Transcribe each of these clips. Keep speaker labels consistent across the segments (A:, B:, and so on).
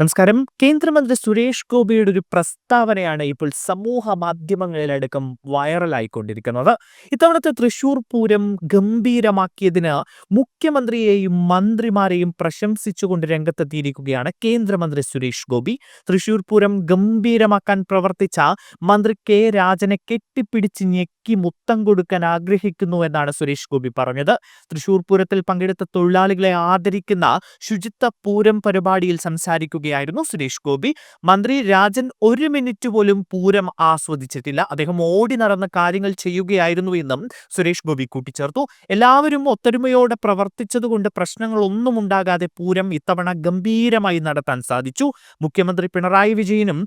A: നമസ്കാരം. കേന്ദ്രമന്ത്രി സുരേഷ് ഗോപിയുടെ ഒരു പ്രസ്താവനയാണ് ഇപ്പോൾ സമൂഹ മാധ്യമങ്ങളിലടക്കം വൈറലായിക്കൊണ്ടിരിക്കുന്നത്. ഇത്തവണത്തെ തൃശൂർ പൂരം ഗംഭീരമാക്കിയതിന് മുഖ്യമന്ത്രിയെയും മന്ത്രിമാരെയും പ്രശംസിച്ചുകൊണ്ട് രംഗത്തെത്തിയിരിക്കുകയാണ് കേന്ദ്രമന്ത്രി സുരേഷ് ഗോപി. തൃശൂർ പൂരം ഗംഭീരമാക്കാൻ പ്രവർത്തിച്ച മന്ത്രി കെ രാജനെ കെട്ടിപ്പിടിച്ച് ഞെക്കി മുത്തം കൊടുക്കാൻ ആഗ്രഹിക്കുന്നു എന്നാണ് സുരേഷ് ഗോപി പറഞ്ഞത്. തൃശൂർ പൂരത്തിൽ പങ്കെടുത്ത തൊഴിലാളികളെ ആദരിക്കുന്ന ശുചിത്വ പൂരം പരിപാടിയിൽ സംസാരിക്കുകയായിരുന്നു സുരേഷ് ഗോപി. മന്ത്രി രാജൻ ഒരു മിനിറ്റ് പോലും പൂരം ആസ്വദിച്ചിട്ടില്ല. അദ്ദേഹം ഓടി നടന്ന കാര്യങ്ങൾ ചെയ്യുകയായിരുന്നു എന്നും സുരേഷ് ഗോപി കൂട്ടിച്ചേർത്തു. എല്ലാവരും ഒത്തൊരുമയോടെ പ്രവർത്തിച്ചതുകൊണ്ട് പ്രശ്നങ്ങളൊന്നും ഉണ്ടാകാതെ പൂരം ഇത്തവണ ഗംഭീരമായി നടത്താൻ സാധിച്ചു. മുഖ്യമന്ത്രി പിണറായി വിജയനും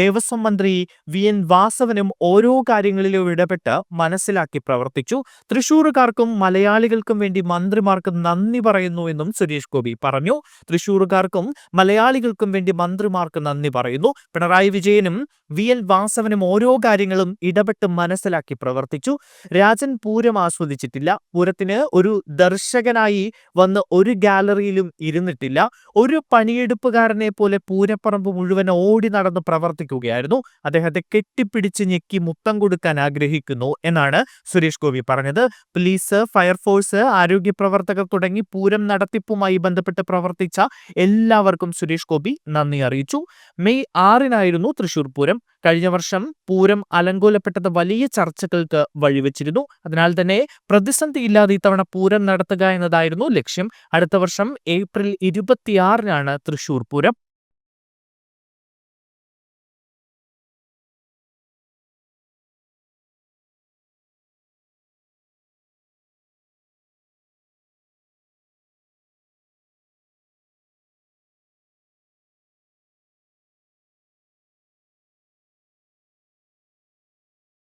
A: ദേവസ്വം മന്ത്രി വി. എൻ. വാസവനും ഓരോ കാര്യങ്ങളിലും ഇടപെട്ട് മനസ്സിലാക്കി പ്രവർത്തിച്ചു. തൃശൂറുകാർക്കും മലയാളികൾക്കും വേണ്ടി മന്ത്രിമാർക്ക് നന്ദി പറയുന്നു എന്നും സുരേഷ് ഗോപി പറഞ്ഞു. തൃശൂറുകാർക്കും മലയാളികൾക്കും വേണ്ടി മന്ത്രിമാർക്ക് നന്ദി പറയുന്നു. പിണറായി വിജയനും വി എൽ വാസവനും ഓരോ കാര്യങ്ങളും ഇടപെട്ട് മനസ്സിലാക്കി പ്രവർത്തിച്ചു. രാജൻ പൂരം ആസ്വദിച്ചിട്ടില്ല. പൂരത്തിന് ഒരു ദർശകനായി വന്ന് ഒരു ഗാലറിയിലും ഇരുന്നിട്ടില്ല. ഒരു പണിയെടുപ്പുകാരനെ പോലെ പൂരപ്പറമ്പ് മുഴുവൻ ഓടി നടന്ന് പ്രവർത്തിക്കുകയായിരുന്നു. അദ്ദേഹത്തെ കെട്ടിപ്പിടിച്ച് ഞെക്കി മുത്തം കൊടുക്കാൻ ആഗ്രഹിക്കുന്നു എന്നാണ് സുരേഷ് ഗോപി പറഞ്ഞത്. പോലീസ് ഫയർഫോഴ്സ് ആരോഗ്യ പ്രവർത്തകർ തുടങ്ങി പൂരം നടത്തിപ്പുമായി ബന്ധപ്പെട്ട് പ്രവർത്തിച്ച എല്ലാവർക്കും സുരേഷ് ഗോപി നന്ദി അറിയിച്ചു. മെയ് ആറിനായിരുന്നു തൃശൂർ പൂരം. കഴിഞ്ഞ വർഷം പൂരം അലങ്കോലപ്പെട്ടത് വലിയ ചർച്ചകൾക്ക് വഴിവെച്ചിരുന്നു. അതിനാൽ തന്നെ പ്രതിസന്ധിയില്ലാതെ ഇത്തവണ പൂരം നടത്തുക എന്നതായിരുന്നു ലക്ഷ്യം. അടുത്ത വർഷം ഏപ്രിൽ ഇരുപത്തിയാറിനാണ് തൃശൂർ പൂരം.